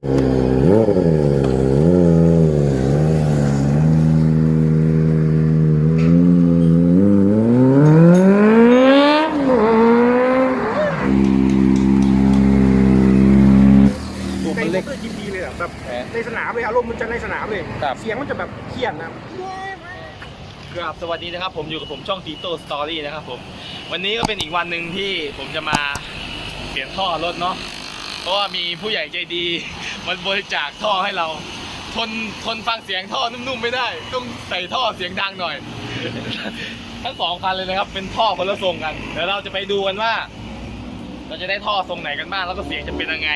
ตัวในมันเล็เล็กกเตอร์จีพีเลยอะแบบแหมในสนามเลยอารมณ์มันจะในสนามเลย ครับ เสียงมันจะแบบเขียนนะ ครับสวัสดีนะครับผมอยู่กับผมช่องตีโต้สตอรี่นะครับผมวันนี้ก็เป็นอีกวันหนึ่งที่ผมจะมาเปลี่ยนท่อรถเนาะเพราะว่ามีผู้ใหญ่ใจดี มันบริจาคท่อให้เรา ทนทนฟังเสียงท่อนุ่มๆไม่ได้ ต้องใส่ท่อเสียงดังหน่อย ทั้งสองคันเลยนะครับ เป็นท่อคนละทรงกันเดี๋ยวเราจะไปดูกันว่า เราจะได้ท่อทรงไหนกันบ้างแล้วก็เสียงจะเป็นยังไง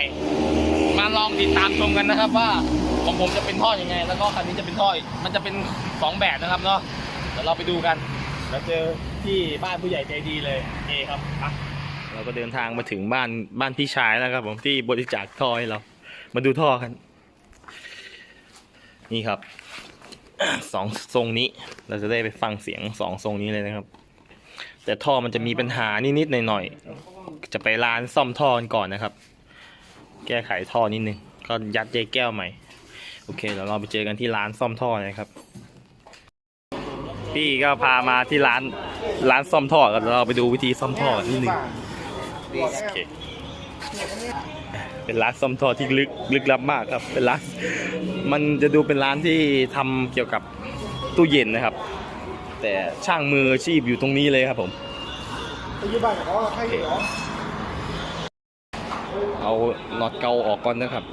มาลองติดตามชมกันนะครับ ว่าของผมจะเป็นท่ออยังไง แล้วก็คันนี้จะเป็นท่อมันจะเป็นสองแบบนะครับเนาะเดี๋ยวเราไปดูกันแล้วเจอที่บ้านผู้ใหญ่ใจดีเลยเอครับเราก็เดินทางมาถึงบ้านบ้านพี่ชายแล้วครับผมที่บริจาคท่อให้เรา มาดูท่อกัน นี่ครับสองทรงนี้เราจะได้ไปฟังเสียงสองทรงนี้เลยนะครับ แต่ท่อมันจะมีปัญหานิดๆหน่อยๆจะไปร้านซ่อมท่อกันก่อนนะครับ แก้ไขท่อนิดนึงก็ยัดเยแก้วใหม่ โอเคเดี๋ยวเราไปเจอกันที่ร้านซ่อมท่อนะครับ พี่ก็พามาที่ร้านร้านซ่อมท่อกันเราไปดูวิธีซ่อมท่อนิดนึงโอเค เป็นร้านซ่อมท่อที่ลึกลึกลับมากครับ เป็นร้าน มันจะดูเป็นร้านที่ทำเกี่ยวกับตู้เย็นนะครับ แต่ช่างมืออาชีพอยู่ตรงนี้เลยครับผมไปอยุบ้านเขาให้เหรอเอาน็อตเกาออกก่อนนะครับ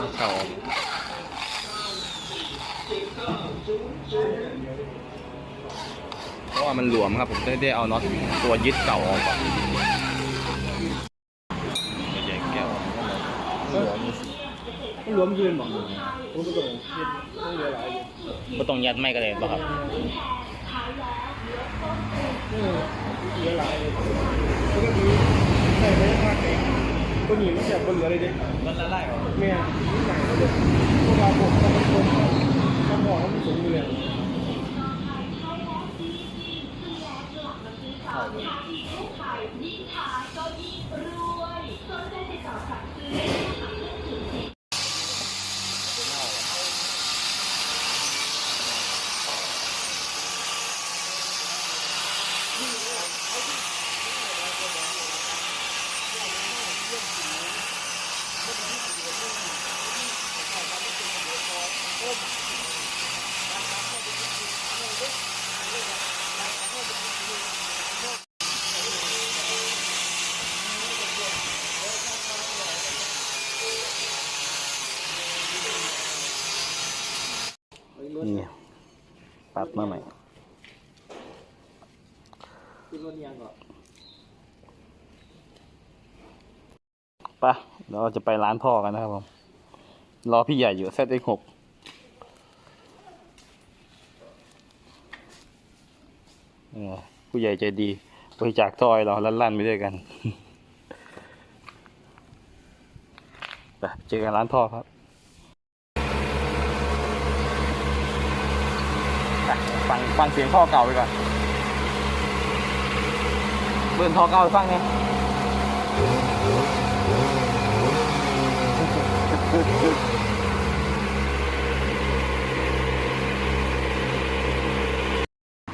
น็อตเกาออกเพราะว่ามันหลวมครับผมได้ได้เอาน็อตตัวยึดเก่าออกก่อน หลวมมันรวมยืนบอกผมก็ต้องยืนต้องเยอะหลายยืนก็ต้องยัดไม่กระเด็นป่ะครับเยอะหลายเลยก็มีใส่ไม่ได้มากเลยก็หนีไม่แบบบนเหลือเลยดิมันละลายแม่ยิ่งหนักเลยพวกเราผมต้องเป็นคนสมองมันสูงเลยนี่ ปรับมาใหม่คือรถยังก่อนปะเราจะไปร้านพ่อกันนะครับผม รอพี่ใหญ่อยู่เซตเอ็กหกผู้ใหญ่ใจดีบริจาคท่อยเราลั่นๆไปด้วยกันไปเจอกันร้านพ่อครับไป ฟังเสียงท่อเก่าไปก่อนเบิ้ลท่อเก่าฟังไง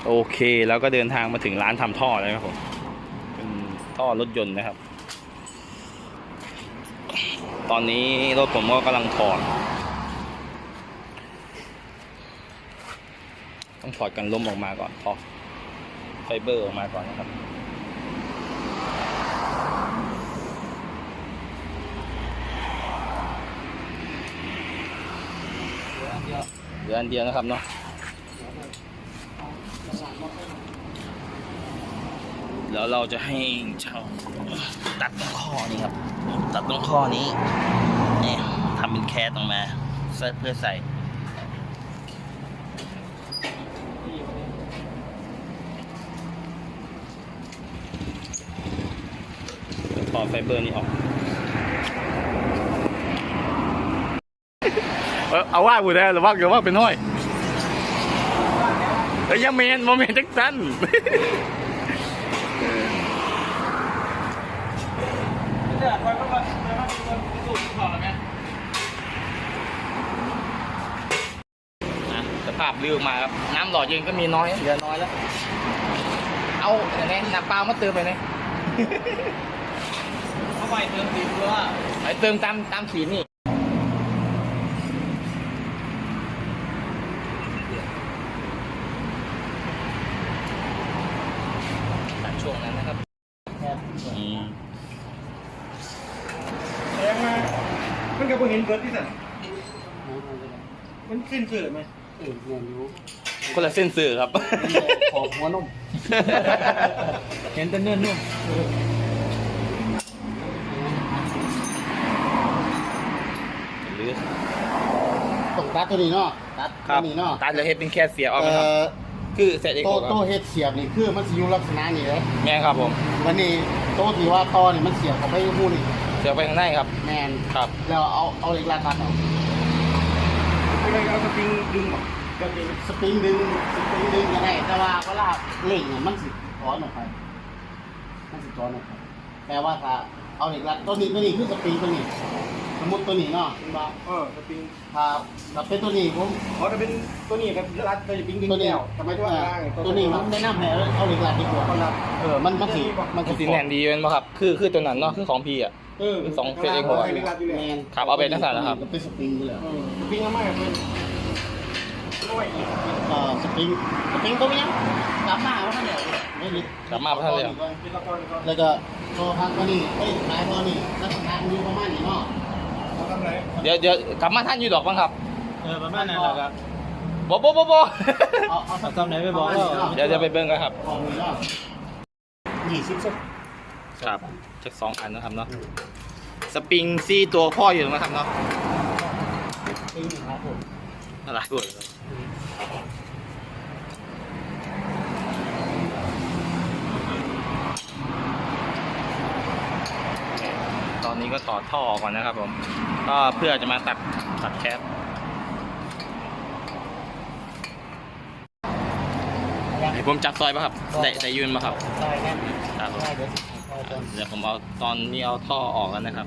โอเค แล้วก็เดินทางมาถึงร้านทำท่อแล้วครับผมเป็นท่อรถยนต์นะครับ ตอนนี้รถผมก็กำลังถอด ต้องถอดกันลมออกมาก่อนถอดไฟเบอร์ออกมาก่อนนะครับ เหลืออันเดียวนะครับเนาะแล้วเราจะให้เช่าตัดตรงข้อนี้ครับ ตัดตรงข้อนี้นี่ทำเป็นแคสออกมาเพื่อใส่ ถอไฟเบอร์นี้ออก เออเอาว่ากูได้หรือว่าเดี๋ยวว่าเป็นห้อยเอ้ยยาเมนโมเมนจักสันสภาพลือมาครับ น้ำหล่อเย็นก็มีน้อยเหลือน้อยแล้ว เอาอย่างนี้นักปล่ามาเติมไปเลย ไปเติมสีเพื่อว่าไปเติมตามตามขีดนี่ตัดช่วงนั้นนะครับอืมแรงมามันก็บ่เห็นเบิดที่สั่นมันขึ้นเสือไหมเออเรียนรู้คนละเส้นสื่อครับ ขอบหัวนม เห็นแต่เนื้อนุ่ม รือต้องตัดตัวนี้เนาะตัดคตัรัวบนี้เนาะตัดเลยเฮ็ดเป็นแค่เสียเอาเอ่ไหมครับ อคือเสร็จเองโตคโตรับเฮ็ดเสียบนี่คือมันสิอยู่ลักษณะนี้เลยแม่ครับผมวันนี้โตที่ว่าตอนี่มันเสียบเข้าไปหูนี่เสียบไปข้างในครับ แมนครับ แล้วเอาเอาเหล็กลาตัดออกไม่ได้เอาสปริงดึงหรอกก็เป็นสปริงดึงสปริงดึงยังไงแต่ว่าเวลาเล่งเนี่ยมันสิถอนออกไปมันสิถอนออกไปแปลว่าถ้า เอาเหล็กลัดตัวนี้ตัวนี้คือสปริงตัวนี้ สมมติตัวนี้เนาะคุณบ่าวเออสปริงถ้าถ้าเป็นตัวนี้ผมเขาจะเป็นตัวนี้กับรัดตัวจะปิ้งดึงตัวนี้แก้วทำไมตัวล่างตัวนี้มันแนะนำให้เอาเหล็กลัดดีกว่าคนรับเออมันมันสิมัมันนคือสีแนนดีเป็นป่ะครับ คือคือตัวนั้นเนาะคือของพี่อะเออสองเซตเองหัวให้รัดอยู่เลยแมนครับเอาไปลักษณะนะครับเป็นสปริงอยู่แล้วเออสปริงเอามาให้เพิ่นร้อยอีกเอ่อสปริงสปริงตัวนี้กลับมาว่าท่านเดียว ไม่ลึกกลับมาว่าท่านเดียวเป็นละครก่อนแล้วก็ตัวพักตัวนี้เอ้ยท้ายตัวนี้ลักษณะมันอยู่ประมาณนี้เนาะเขาทำไรเดี๋ยวเดี๋ยวกลับมาท่านอยู่ดอกบ้างครับเออประมาณนั้นแหละครับบ่บ่บ่บ่ เอาเอาทำไหนไปบอกเดี๋ยวจะไปเบิ่งกันครับ ของนี้เนาะยี่สิบสักครับจะสองอันนะครับเนาะ สปริงซี่ตัวพ่ออยู่นะครับเนาะปีครับผม น่ารักด้วยครับ นี้ก็ถอดท่อออกก่อนนะครับผม ก็เพื่อจะมาตัดตัดแคปผมจับซอยป่ะครับได้ได้ยืนป่ะครับใช่แน่ครับเดี๋ยวผมเอาตอนนี้เอาท่อออกแล้วนะครับ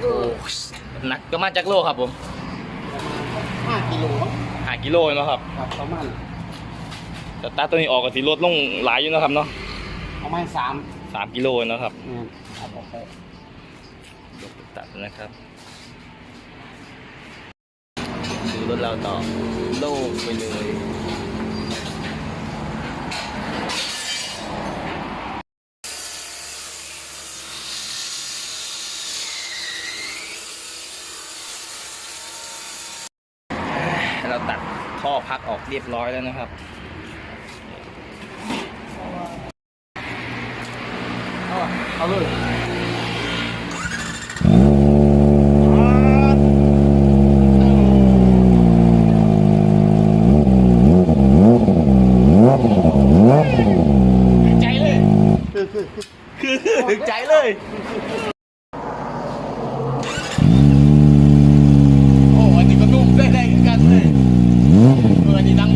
โอ้หนักก็มาจากโลครับผมห้ากิโลมั้งากิโลเนาะครับครับประมาณแต่ตาตัวนี้ออกกับสีลดลงหลายอยู่นะครับเนาะประมาณสามสามกิโลเนาะครับเนี่ยครับออกไปเดี๋ยวตัดนะครับดูรถเราต่อโล่งไปเลยเราตัดท่อพักออก เรียบร้อยแล้วนะครับ เอาเลย ใจเลย คือคือคือ คือถึงใจเลย โอ้อันนี้ก็นุ่มได้ได้กันเลยเอออันนี้ดัง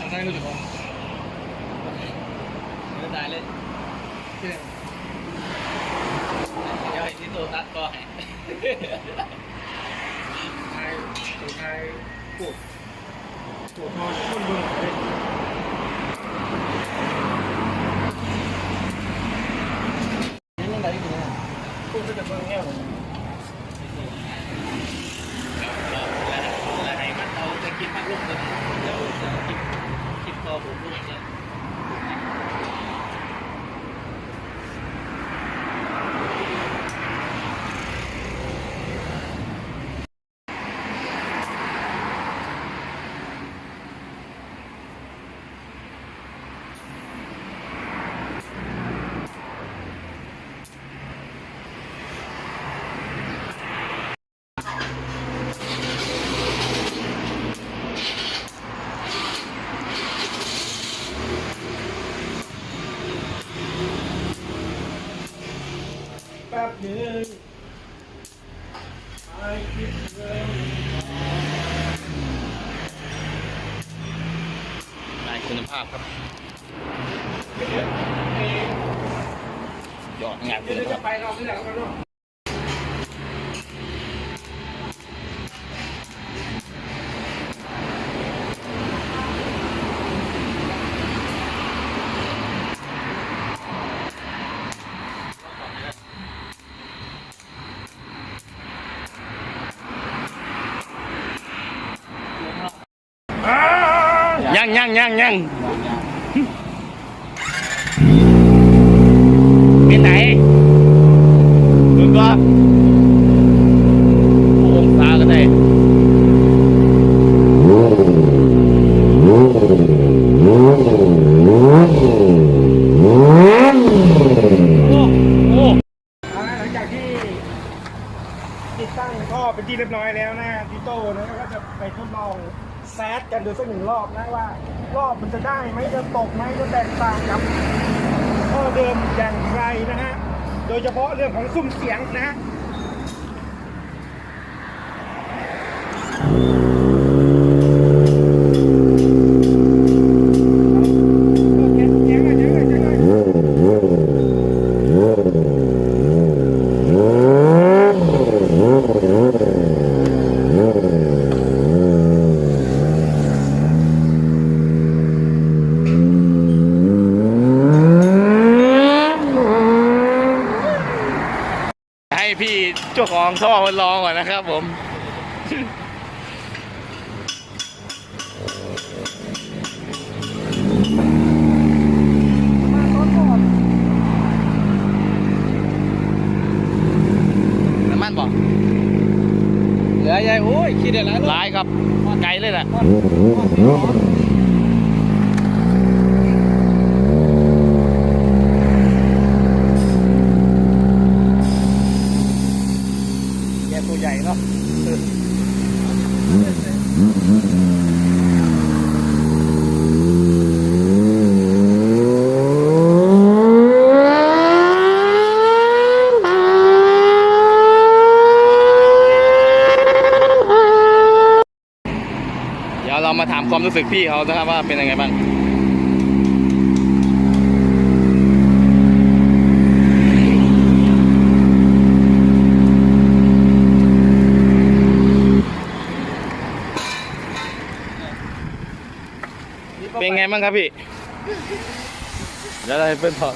ทางซ้ายรู้จักมั้ย ไม่ได้เลยเดี๋ยวให้ที่ตัวตัดก็ให้ไทยตัวไทยปวดปวดนอนคนเบิ่งเลย ป๊บหนึ่งไปคิดเรายคุณภาพครับยอดงานคุดี๋ณภาจพ ยังยังยังยังเป็นไหนดูก็องศาก็ได้โอ้โอ้หลังจากที่ติดตั้งท่อเป็นที่เรียบร้อยแล้วนะพี่โตนะก็จะไปทดลอง แซดกันดูสักหนึ่งรอบนะว่า รอบมันจะได้ไหมจะตกไหมจะแตกต่างกับข้อเดิมอย่างไรนะฮะโดยเฉพาะเรื่องของซุ้มเสียงนะฮะ ให้ พี่เจ้าของท่อมาลองก่อนนะครับผมน้ำมันบอกเหลือใหญ่โอ้ยคิดอะไรร้ายครับไกลเลยแหละแกตัวใหญ่เนาะ เดี๋ยวเรามาถามความรู้สึกพี่เขานะครับว่าเป็นยังไงบ้างเป็นไงบ้างครับพี่เดี๋ยวเราให้เพื่อนถอด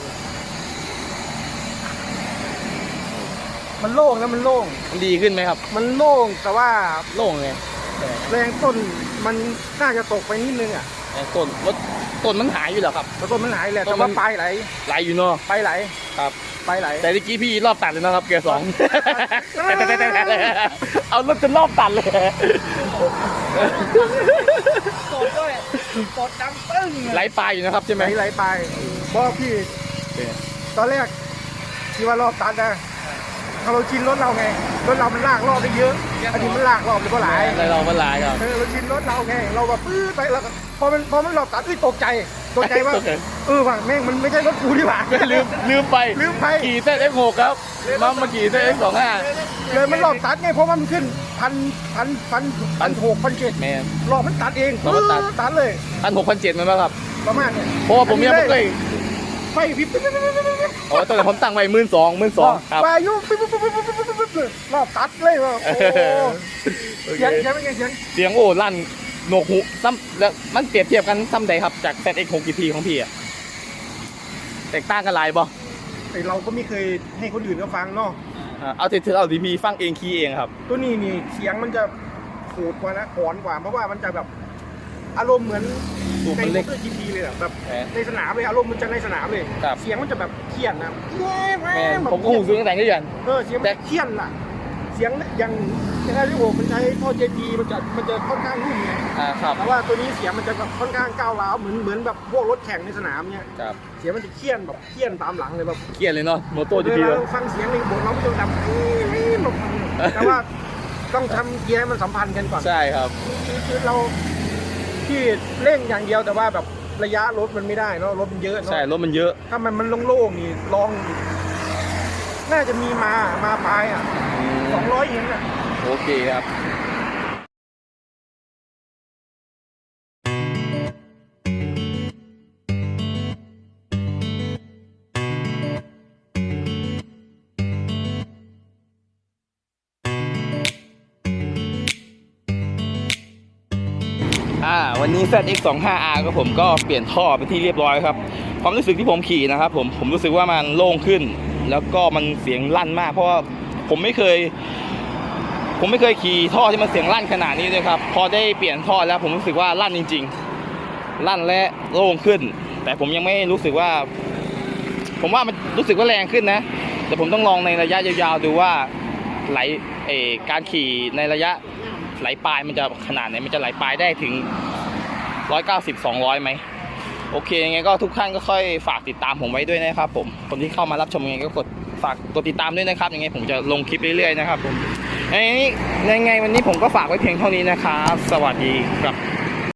มันโล่งนะมันโล่ง มันดีขึ้นไหมครับ มันโล่งแต่ว่า โล่งไง แรงต้นมันน่าจะตกไปนิดนึงอะแต่ต้นรถต้นมันหายอยู่แล้วครับแล้วต้นมันหายแหละต้แต่นมัว่านปลายไหลไหลอยู่เนาะปลายไหลครับ ปลายไหล แต่เมื่อกี้พี่รอบตัดเลยนะครับเกียร์สองเอารถจนรอบตัดเลยตดด้วยตดดังปึ้งไหลปลายอยู่นะครับใช่ไหไหมลไหลไปบอกพี่ตอนแรกที่ว่ารอบตัดนะ ถ้าเราชินรถเราไงรถเรามันลากรอบได้เยอะอันนี้มันลากรอบเลยก็หลายอะไรเรามันหลายครับ เออเราชินรถเราไงเราแบบปื้ดไปแล้วก็พอมันพอมันรอบตัดเอ้ยตกใจตกใจว่าตกใจ เออว่ะแม่งมันไม่ใช่รถกูดีกว่า ลืมลืมไปลืมไปขี่เส้น X6 ครับมามาขี่เส้น X25 เลยมันรอบตัดไงเพราะว่ามันขึ้นพันพันพันพันหกพันเจ็ดแมนรอบมันตัดเองรอบมันตัด ปื๊ตัดเลย พันหกพันเจ็ดมันป่ะครับ ประมาณเนี่ยเพราะว่าผมยังไม่เคย ไฟพริบอ๋ อตอนนั้นผมตั้งไว้หมื่นสองหมื่นสองครับวายุปิ๊บปิ๊บปิ๊บปิ๊บปิ๊บปิ๊บปิ๊บปิ๊บรอบตัดเลยว่ะโอ้โหโอเค เสียงเสียงเป็นไงเสียงเสียงโอ้ลั่นโหนวกหูซ้ำแล้วมันเปรียบเทียบกันซ้ำใดครับจาก ZX6 GT ของพี่อะแตกต่างกันหลายบ่ไอเราก็ไม่เคยให้คนอื่นเขาฟังเนาะอ่าเอาที่เอาที่พี่ฟังเองคีย์เองครับ ตัวนี้นี่เสียงมันจะโหดกว่านะหอนกว่า เพราะว่ามันจะแบบอารมณ์เหมือน สูบในมันมเล็อกเตอร์จีทีเลยอะแบบแหมในสนามเลยอารมณ์มันจะในสนามเลย ครับ เสียงมันจะแบบเครียดนะแง่แง่แม่นแบบผมก็หูซื้อตั้งแต่นี้กัน เออเสียงมันเครียดล่ะ เสียงอย่างอย่างที่โอมันใช้ท่อเจพีมันจะมันจะค่อนข้างนุ่มไงอ่าครับแต่ว่าตัวนี้เสียงมันจะแบบค่อนข้างก้าวร้าวเหมือนเหมือนแบบพวกรถแข่งในสนามเนี่ยครับเสียงมันจะเครียดแบบเครียดตามหลังเลยแบบ เครียดเลยเนาะโมโต้เว GT ลาเลย เราฟังเสียงในบทเราไม่ต้องดับแต่ว่าต้องทำเกียร์ให้มันสัมพันธ์กันก่อนใช่ครับ คือคือเรา ที่เร่งอย่างเดียวแต่ว่าแบบระยะรถมันไม่ได้เนาะรถมันเยอะเนาะใช่รถมันเยอะ ถ้ามันมันโล่งๆนี่ลอง น่าจะมีมามาปลายอะสองร้อยเองอะโอเคครับ อ่าวันนี้ ZX25R ก็ผมก็เปลี่ยนท่อเป็นที่เรียบร้อยครับ ความรู้สึกที่ผมขี่นะครับผมผมรู้สึกว่ามันโล่งขึ้น แล้วก็มันเสียงลั่นมาก เพราะว่าผมไม่เคย ผมไม่เคยขี่ท่อที่มันเสียงลั่นขนาดนี้เลยครับ พอได้เปลี่ยนท่อแล้วผมรู้สึกว่าลั่นจริง ๆ ลั่นและโล่งขึ้น แต่ผมยังไม่รู้สึกว่า ผมว่ามันรู้สึกว่าแรงขึ้นนะ แต่ผมต้องลองในระยะยาวๆดูว่าไหลเอการขี่ในระยะ ไหลปลายมันจะขนาดไหนมันจะไหลปลายได้ถึง 190 200ไหมโอเคยังไงก็ทุกท่านก็ค่อยฝากติดตามผมไว้ด้วยนะครับ ผมคนที่เข้ามารับชมยังไงก็กดฝากกดติดตามด้วยนะครับยังไงผมจะลงคลิปเรื่อยๆนะครับผมยังไงยังไงวันนี้ผมก็ฝากไว้เพียงเท่านี้นะครับ สวัสดีครับ